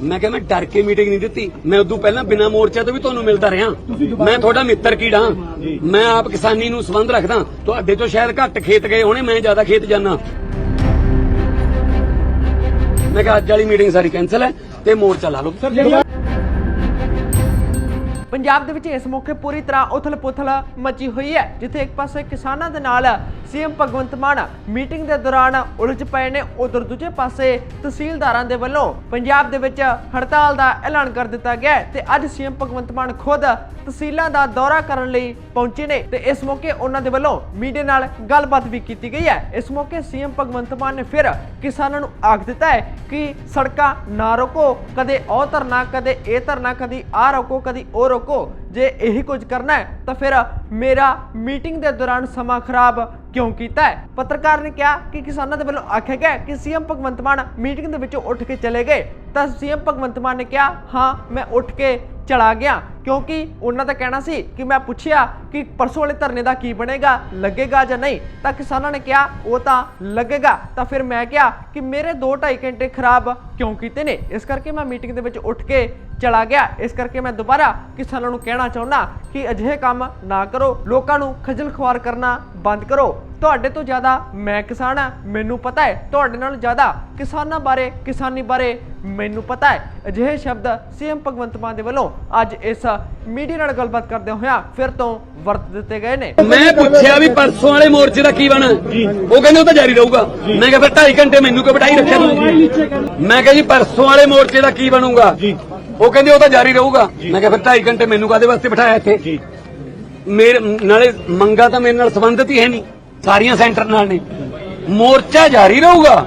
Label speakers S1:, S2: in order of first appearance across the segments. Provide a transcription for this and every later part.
S1: ਮੈਂ ਕਿਹਾ ਮੈਂ ਡਰ ਕੇ ਮੀਟਿੰਗ ਨਹੀਂ ਦਿੱਤੀ। ਮੈਂ ਉਦੋਂ ਪਹਿਲਾਂ ਬਿਨਾ ਮੋਰਚਾ ਤੋਂ ਵੀ ਤੁਹਾਨੂੰ ਮਿਲਦਾ ਰਿਹਾ। ਮੈਂ ਤੁਹਾਡਾ ਮਿੱਤਰ ਕੀੜਾ। ਮੈਂ ਆਪ ਕਿਸਾਨੀ ਨੂੰ ਸੰਬੰਧ ਰੱਖਦਾ। ਤੁਹਾਡੇ ਤੋਂ ਸ਼ਾਇਦ ਘੱਟ ਖੇਤ ਗਏ ਹੋਣੇ ਮੈਂ ਜ਼ਿਆਦਾ ਖੇਤ ਜਾਣਾ ਮੈਂ ਕਿਹਾ ਅੱਜ ਵਾਲੀ ਮੀਟਿੰਗ ਸਾਰੀ ਕੈਨਸਲ ਹੈ ਤੇ ਮੋਰਚਾ ਲਾ ਲਓ।
S2: ਪੰਜਾਬ ਦੇ ਵਿੱਚ ਇਸ ਮੌਕੇ ਪੂਰੀ ਤਰ੍ਹਾਂ ਉਥਲ-ਪੁਥਲ ਮਚੀ ਹੋਈ ਹੈ, ਜਿੱਥੇ ਇੱਕ ਪਾਸੇ ਕਿਸਾਨਾਂ ਦੇ ਨਾਲ ਸੀਐਮ ਭਗਵੰਤ ਮਾਨ ਮੀਟਿੰਗ ਦੇ ਦੌਰਾਨ ਉਲਝ ਪਏ ਨੇ, ਉਧਰ ਦੂਜੇ ਪਾਸੇ ਤਹਿਸੀਲਦਾਰਾਂ ਦੇ ਵੱਲੋਂ ਪੰਜਾਬ ਦੇ ਵਿੱਚ ਹੜਤਾਲ ਦਾ ਐਲਾਨ ਕਰ ਦਿੱਤਾ ਗਿਆ ਹੈ ਤੇ ਅੱਜ ਸੀਐਮ ਭਗਵੰਤ ਮਾਨ ਖੁਦ ਤਹਿਸੀਲਾਂ ਦਾ ਦੌਰਾ ਕਰਨ ਲਈ ਪਹੁੰਚੇ ਨੇ ਤੇ ਇਸ ਮੌਕੇ ਉਹਨਾਂ ਦੇ ਵੱਲੋਂ ਮੀਡੀਆ ਨਾਲ ਗੱਲਬਾਤ ਵੀ ਕੀਤੀ ਗਈ ਹੈ। ਇਸ ਮੌਕੇ ਸੀਐਮ ਭਗਵੰਤ ਮਾਨ ਨੇ ਫਿਰ ਕਿਸਾਨਾਂ ਨੂੰ ਆਖ ਦਿੱਤਾ ਹੈ ਕਿ ਸੜਕਾਂ ਨਾ ਰੋਕੋ, ਕਦੇ ਉਹ ਧਰਨਾ, ਕਦੇ ਇਹ ਧਰਨਾ, ਕਦੀ ਆ ਰੋਕੋ, ਕਦੀ ਉਹ ਰੋਕੋ। ਜੇ ਇਹੀ ਕੁਝ ਕਰਨਾ ਹੈ, ਤਾਂ ਫਿਰ ਮੇਰਾ ਮੀਟਿੰਗ ਦੇ ਦੌਰਾਨ ਸਮਾਂ ਖਰਾਬ ਕਿਉਂ ਕੀਤਾ ਹੈ? ਪੱਤਰਕਾਰ ਨੇ ਕਿਹਾ ਕਿ ਕਿਸਾਨਾਂ ਦੇ ਵੱਲੋਂ ਆਖਿਆ ਗਿਆ ਕਿ ਸੀਐਮ ਭਗਵੰਤ ਮਾਨ ਮੀਟਿੰਗ ਦੇ ਵਿੱਚੋਂ ਉੱਠ ਕੇ ਚਲੇ ਗਏ। ਤਾਂ ਸੀਐਮ ਭਗਵੰਤ ਮਾਨ ਨੇ ਕਿਹਾ, ਹਾਂ, ਮੈਂ ਉੱਠ ਕੇ ਚਲਾ ਗਿਆ। ਕਿਉਂਕਿ ਉਹਨਾਂ ਦਾ ਕਹਿਣਾ ਸੀ ਕਿ ਮੈਂ ਪੁੱਛਿਆ ਕਿ ਪਰਸੋਂ ਵਾਲੇ ਧਰਨੇ ਦਾ ਕੀ ਬਣੇਗਾ, ਲੱਗੇਗਾ ਜਾਂ ਨਹੀਂ, ਤਾਂ ਕਿਸਾਨਾਂ ਨੇ ਕਿਹਾ, ਉਹ ਤਾਂ ਲੱਗੇਗਾ। ਤਾਂ ਫਿਰ ਮੈਂ ਕਿਹਾ ਕਿ ਮੇਰੇ 2.5 ਘੰਟੇ ਖਰਾਬ ਕਿਉਂ ਕੀਤੇ ਨੇ? ਇਸ ਕਰਕੇ ਮੈਂ ਮੀਟਿੰਗ ਦੇ ਵਿੱਚ ਉੱਠ ਕੇ ਚਲਾ ਗਿਆ। ਇਸ ਕਰਕੇ ਮੈਂ ਦੁਬਾਰਾ ਕਿਸਾਨਾਂ ਨੂੰ ਕਹਿਣਾ ਚਾਹੁੰਦਾ ਕਿ ਅਜਿਹੇ ਕੰਮ ਨਾ ਕਰੋ। ਲੋਕਾਂ ਨੂੰ ਖੱਜਲ ਖੁਆਰ ਕਰਨਾ ਬੰਦ ਕਰੋ। ਤੁਹਾਡੇ ਤੋਂ ਜ਼ਿਆਦਾ ਮੈਂ ਕਿਸਾਨ ਆ ਮੈਨੂੰ ਪਤਾ ਹੈ। ਤੁਹਾਡੇ ਨਾਲ ਜ਼ਿਆਦਾ ਕਿਸਾਨਾਂ ਬਾਰੇ, ਕਿਸਾਨੀ ਬਾਰੇ ਮੈਨੂੰ ਪਤਾ ਹੈ। ਅਜਿਹੇ ਸ਼ਬਦ ਸੀਐਮ ਭਗਵੰਤ ਮਾਨ ਦੇ ਵੱਲੋਂ ਅੱਜ ਇਸ ਮੀਡੀਆ ਨਾਲ ਗੱਲਬਾਤ ਕਰਦੇ ਹੋਇਆ ਫਿਰ ਤੋਂ ਵਰਤ ਦਿੱਤੇ ਗਏ ਨੇ।
S1: ਮੈਂ ਪੁੱਛਿਆ ਵੀ ਪਰਸੋਂ ਵਾਲੇ ਮੋਰਚੇ ਦਾ ਕੀ ਬਣਾ? ਉਹ ਕਹਿੰਦੇ ਉਹ ਤਾਂ ਜਾਰੀ ਰਹੂਗਾ। ਮੈਂ ਕਿਹਾ ਫਿਰ 2.5 ਘੰਟੇ ਮੈਨੂੰ ਕਿਉਂ ਬਿਠਾਈ ਰੱਖਿਆ ਤੁਸੀਂ ਮੈਂ ਕਿਹਾ ਜੀ ਪਰਸੋਂ ਵਾਲੇ ਮੋਰਚੇ ਦਾ ਕੀ ਬਣੂਗਾ? ਉਹ ਕਹਿੰਦੇ ਉਹ ਤਾਂ ਜਾਰੀ ਰਹੂਗਾ। ਮੈਂ ਕਿਹਾ ਫਿਰ 2.5 ਘੰਟੇ ਮੈਨੂੰ ਕਾਦੇ ਵਾਸਤੇ ਬਿਠਾਇਆ ਇੱਥੇ? ਮੇਰੇ ਨਾਲੇ ਮੰਗਾ ਤਾਂ ਮੇਰੇ ਨਾਲ ਸੰਬੰਧਿਤ ਹੀ ਹੈ ਨਹੀਂ। ਸਾਰੀਆਂ ਸੈਂਟਰ ਨਾਲ ਨੇ। ਮੋਰਚਾ ਜਾਰੀ ਰਹੂਗਾ।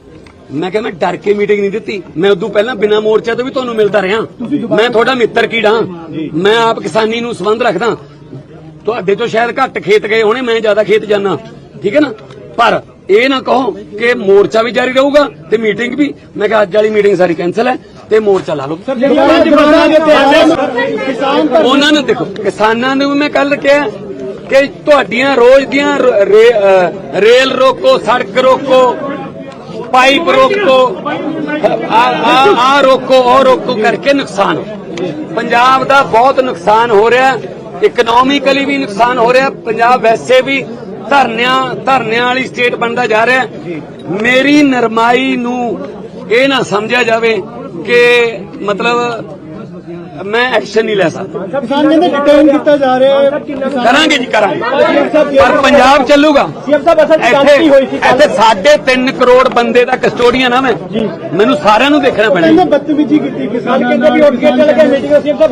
S1: ਮੈਂ ਕਿਹਾ ਮੈਂ ਡਰ ਕੇ ਮੀਟਿੰਗ ਨਹੀਂ ਦਿੱਤੀ। ਮੈਂ ਉਦੋਂ ਪਹਿਲਾਂ ਬਿਨਾ ਮੋਰਚਾ ਤੋਂ ਵੀ ਤੁਹਾਨੂੰ ਮਿਲਦਾ ਰਿਹਾ। ਮੈਂ ਤੁਹਾਡਾ ਮਿੱਤਰ ਕੀੜਾ ਮੈਂ ਆਪ ਕਿਸਾਨੀ ਨੂੰ ਸੰਬੰਧ ਰੱਖਦਾ। ਤੁਹਾਡੇ ਤੋਂ ਸ਼ਾਇਦ ਘੱਟ ਖੇਤ ਗਏ ਹੋਣੇ ਮੈਂ ਜ਼ਿਆਦਾ ਖੇਤ ਜਾਣਾ ਠੀਕ ਹੈ ਨਾ? ਪਰ ਇਹ ਨਾ ਕਹੋ ਕਿ ਮੋਰਚਾ ਵੀ ਜਾਰੀ ਰਹੂਗਾ ਤੇ ਮੀਟਿੰਗ ਵੀ। ਮੈਂ ਕਿਹਾ ਅੱਜ ਵਾਲੀ ਮੀਟਿੰਗ ਸਾਰੀ ਕੈਨਸਲ ਹੈ ਤੇ ਮੋਰਚਾ ਲਾ ਲਓ। ਉਹਨਾਂ ਨੂੰ ਦੇਖੋ ਕਿਸਾਨਾਂ ਨੂੰ ਵੀ ਮੈਂ ਕੱਲ ਕਿਹਾ ਕਿ ਤੁਹਾਡੀਆਂ ਰੋਜ਼ ਦੀਆਂ ਰੇਲ ਰੋਕੋ ਸੜਕ ਰੋਕੋ। ਪਾਈਪ ਰੋਕੋ। ਆ ਆ ਆ ਰੋਕੋ, ਉਹ ਰੋਕੋ ਕਰਕੇ ਨੁਕਸਾਨ ਪੰਜਾਬ ਦਾ ਬਹੁਤ ਨੁਕਸਾਨ ਹੋ ਰਿਹਾ। ਇਕਨੋਮਿਕਲੀ ਵੀ ਨੁਕਸਾਨ ਹੋ ਰਿਹਾ। ਪੰਜਾਬ ਵੈਸੇ ਵੀ ਧਰਨਿਆਂ ਧਰਨਿਆਂ ਵਾਲੀ ਸਟੇਟ ਬਣਦਾ ਜਾ ਰਿਹਾ। ਮੇਰੀ ਨਰਮਾਈ ਨੂੰ ਇਹ ਨਾ ਸਮਝਿਆ ਜਾਵੇ ਕਿ ਮਤਲਬ ਮੈਂ ਐਕਸ਼ਨ ਨਹੀਂ ਲੈ ਸਕਦਾ।
S3: ਕਿਸਾਨ ਕਹਿੰਦੇ ਡਿਟੇਨ ਕੀਤਾ ਜਾ ਰਿਹਾ ਹੈ।
S1: ਕਰਾਂਗੇ ਜੀ ਕਰਾਂਗੇ। ਪਰ ਪੰਜਾਬ ਚੱਲੂਗਾ।
S3: ਸੀਐਮ ਸਾਹਿਬ ਅਸਲ
S1: ਇੱਥੇ ਇੱਥੇ ਸਾਢੇ 3 ਕਰੋੜ ਬੰਦੇ ਦਾ ਕਸਟੋਡੀਅਨ ਆ ਮੈਂ। ਮੈਨੂੰ ਸਾਰਿਆਂ ਨੂੰ ਦੇਖਣਾ ਪੈਣਾ।
S3: ਕਹਿੰਦੇ ਬਦਤਮੀਜ਼ੀ ਕੀਤੀ ਕਿਸਾਨ ਕਹਿੰਦੇ ਵੀ ਉੱਠ ਕੇ ਚਲੇ ਗਏ ਮੀਟਿੰਗ ਸੀਐਮ ਸਾਹਿਬ